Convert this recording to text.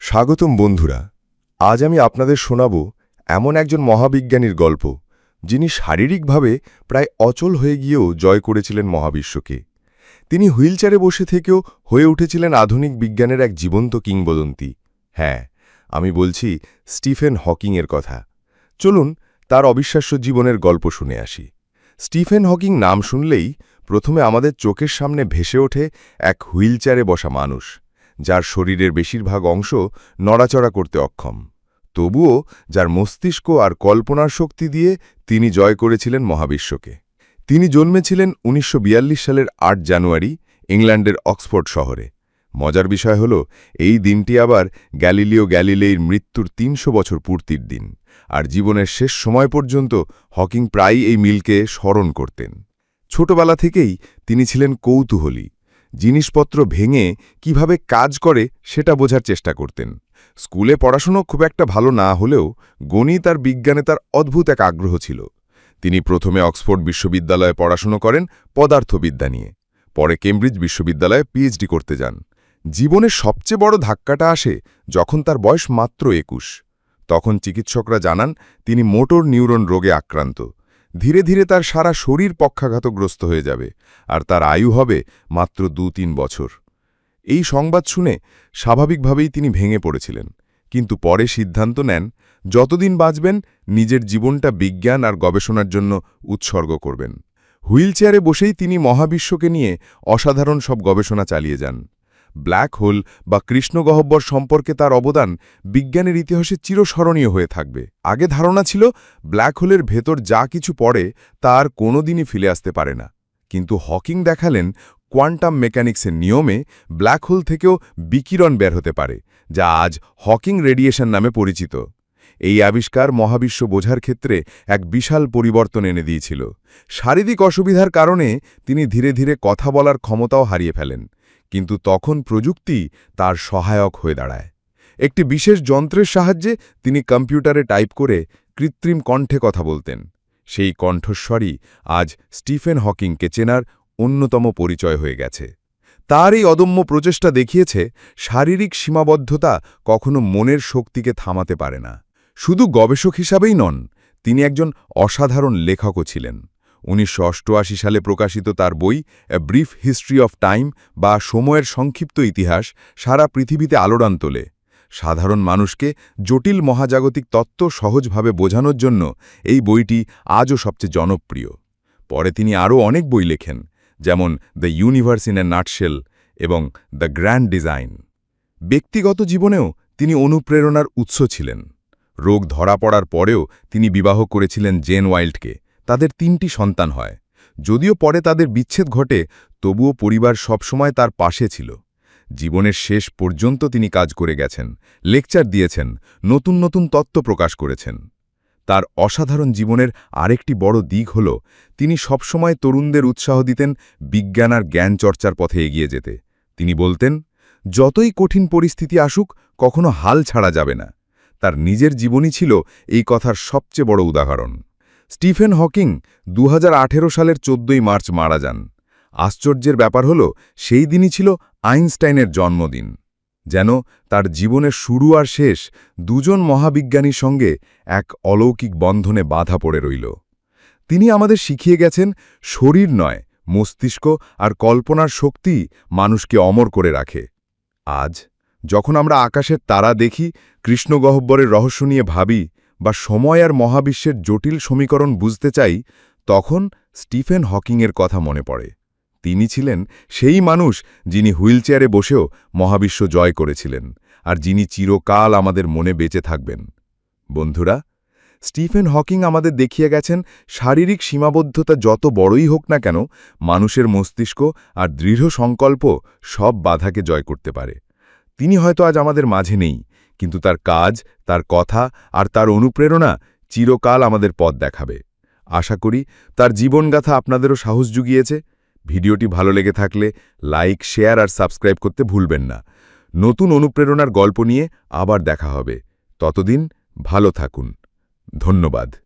স্বাগতম বন্ধুরা, আজ আমি আপনাদের শোনাব এমন একজন মহাবিজ্ঞানীর গল্প, যিনি শারীরিকভাবে প্রায় অচল হয়ে গিয়েও জয় করেছিলেন মহাবিশ্বকে। তিনি হুইলচেয়ারে বসে থেকেও হয়ে উঠেছিলেন আধুনিক বিজ্ঞানের এক জীবন্ত কিংবদন্তি। হ্যাঁ আমি বলছি স্টিফেন হকিংয়ের কথা। চলুন তার অবিশ্বাস্য জীবনের গল্প শুনে আসি। স্টিফেন হকিং নাম শুনলেই প্রথমে আমাদের চোখের সামনে ভেসে ওঠে এক হুইলচেয়ারে বসা মানুষ। যার শরীরের বেশিরভাগ অংশ নড়াচড়া করতে অক্ষম। তবুও যার মস্তিষ্ক আর কল্পনার শক্তি দিয়ে তিনি জয় করেছিলেন মহাবিশ্বকে। তিনি জন্মেছিলেন উনিশশো বিয়াল্লিশ সালের আট জানুয়ারি ইংল্যান্ডের অক্সফোর্ড শহরে। মজার বিষয় হল, এই দিনটি আবার গ্যালিলিও গ্যালিলেইর মৃত্যুর তিনশো বছর পূর্তির দিন, আর জীবনের শেষ সময় পর্যন্ত হকিং প্রায়ই এই মিলকে স্মরণ করতেন। ছোটবেলা থেকেই তিনি ছিলেন কৌতূহলী জিনিসপত্র ভেঙে কীভাবে কাজ করে সেটা বোঝার চেষ্টা করতেন। স্কুলে পড়াশুনো খুব একটা ভালো না হলেও গণিত আর বিজ্ঞানে তার অদ্ভুত এক আগ্রহ ছিল। তিনি প্রথমে অক্সফোর্ড বিশ্ববিদ্যালয়ে পড়াশুনো করেন পদার্থবিদ্যা নিয়ে। পরে কেমব্রিজ বিশ্ববিদ্যালয়ে পিএইচডি করতে যান। জীবনের সবচেয়ে বড় ধাক্কাটা আসে যখন তার বয়স মাত্র একুশ। তখন চিকিৎসকরা জানান তিনি মোটর নিউরন রোগে আক্রান্ত। ধীরে ধীরে তার সারা শরীর পক্ষাঘাতগ্রস্ত হয়ে যাবে, আর তার আয়ু হবে মাত্র দু তিন বছর। এই সংবাদ শুনে স্বাভাবিকভাবেই তিনি ভেঙে পড়েছিলেন, কিন্তু পরে সিদ্ধান্ত নেন, যতদিন বাঁচবেন, নিজের জীবনটা বিজ্ঞান আর গবেষণার জন্য উৎসর্গ করবেন। হুইলচেয়ারে বসেই তিনি মহাবিশ্বকে নিয়ে অসাধারণ সব গবেষণা চালিয়ে যান। ব্ল্যাক হোল বা কৃষ্ণগহ্বর সম্পর্কে তার অবদান বিজ্ঞানের ইতিহাসে চিরস্মরণীয় হয়ে থাকবে। আগে ধারণা ছিল, ব্ল্যাক হোলের ভেতর যা কিছু পড়ে তার কোনোদিনই ফিরে আসতে পারে না। কিন্তু হকিং দেখালেন, কোয়ান্টাম মেকানিক্সের নিয়মে ব্ল্যাক হোল থেকেও বিকিরণ বের হতে পারে, যা আজ হকিং রেডিয়েশন নামে পরিচিত। এই আবিষ্কার মহাবিশ্ব বোঝার ক্ষেত্রে এক বিশাল পরিবর্তন এনে দিয়েছিল। শারীরিক অসুবিধার কারণে তিনি ধীরে ধীরে কথা বলার ক্ষমতাও হারিয়ে ফেলেন। কিন্তু তখন প্রযুক্তি তার সহায়ক হয়ে দাঁড়ায়। একটি বিশেষ যন্ত্রের সাহায্যে তিনি কম্পিউটারে টাইপ করে কৃত্রিম কণ্ঠে কথা বলতেন। সেই কণ্ঠস্বরই আজ স্টিফেন হকিংকে চেনার অন্যতম পরিচয় হয়ে গেছে। তার এই অদম্য প্রচেষ্টা দেখিয়েছে শারীরিক সীমাবদ্ধতা কখনো মনের শক্তিকে থামাতে পারে না। শুধু গবেষক হিসাবেই নন, তিনি একজন অসাধারণ লেখকও ছিলেন। উনিশশো অষ্টআশি সালে প্রকাশিত তার বই a brief history of time বা সময়ের সংক্ষিপ্ত ইতিহাস সারা পৃথিবীতে আলোড়ান তোলে। সাধারণ মানুষকে জটিল মহাজাগতিক তত্ত্ব সহজভাবে বোঝানোর জন্য এই বইটি আজও সবচেয়ে জনপ্রিয়। পরে তিনি আরও অনেক বই লেখেন, যেমন the universe in a nutshell এবং দ্য গ্র্যান্ড ডিজাইন ব্যক্তিগত জীবনেও তিনি অনুপ্রেরণার উৎস ছিলেন। রোগ ধরা পড়ার পরেও তিনি বিবাহ করেছিলেন জেন ওয়াইল্ডকে। তাদের তিনটি সন্তান হয়। যদিও পরে তাদের বিচ্ছেদ ঘটে, তবুও পরিবার সবসময় তার পাশে ছিল। জীবনের শেষ পর্যন্ত তিনি কাজ করে গেছেন, লেকচার দিয়েছেন, নতুন নতুন তত্ত্ব প্রকাশ করেছেন। তার অসাধারণ জীবনের আরেকটি বড় দিক হল, তিনি সবসময় তরুণদের উৎসাহ দিতেন, বিজ্ঞান আর জ্ঞান চর্চার পথে এগিয়ে যেতে। তিনি বলতেন, যতই কঠিন পরিস্থিতি আসুক, কখনো হাল ছাড়া যাবে না। তার নিজের জীবনই ছিল এই কথার সবচেয়ে বড় উদাহরণ। স্টিফেন হকিং দু হাজার আঠেরো সালের চোদ্দই মার্চ মারা যান। আশ্চর্যের ব্যাপার হল, সেই দিনই ছিল আইনস্টাইনের জন্মদিন। যেন তার জীবনের শুরু আর শেষ দুজন মহাবিজ্ঞানীর সঙ্গে এক অলৌকিক বন্ধনে বাধা পড়ে রইল। তিনি আমাদের শিখিয়ে গেছেন, শরীর নয়, মস্তিষ্ক আর কল্পনার শক্তি মানুষকে অমর করে রাখে। আজ যখন আমরা আকাশের তারা দেখি কৃষ্ণগহ্বরের রহস্য নিয়ে ভাবি বা সময় আর মহাবিশ্বের জটিল সমীকরণ বুঝতে চাই, তখন স্টিফেন হকিংয়ের কথা মনে পড়ে। তিনি ছিলেন সেই মানুষ যিনি হুইলচেয়ারে বসেও মহাবিশ্ব জয় করেছিলেন আর যিনি চিরকাল আমাদের মনে বেঁচে থাকবেন। বন্ধুরা, স্টিফেন হকিং আমাদের দেখিয়ে গেছেন শারীরিক সীমাবদ্ধতা যত বড়ই হোক না কেন, মানুষের মস্তিষ্ক আর দৃঢ় সংকল্প সব বাধাকে জয় করতে পারে। তিনি হয়তো আজ আমাদের মাঝে নেই কিন্তু তার কাজ, তার কথা আর তার অনুপ্রেরণা চিরকাল আমাদের পথ দেখাবে। আশা করি তার জীবনগাথা আপনাদেরও সাহস জুগিয়েছে। ভিডিওটি ভালো লেগে থাকলে লাইক, শেয়ার আর সাবস্ক্রাইব করতে ভুলবেন না। নতুন অনুপ্রেরণার গল্প নিয়ে আবার দেখা হবে। ততদিন ভালো থাকুন। ধন্যবাদ।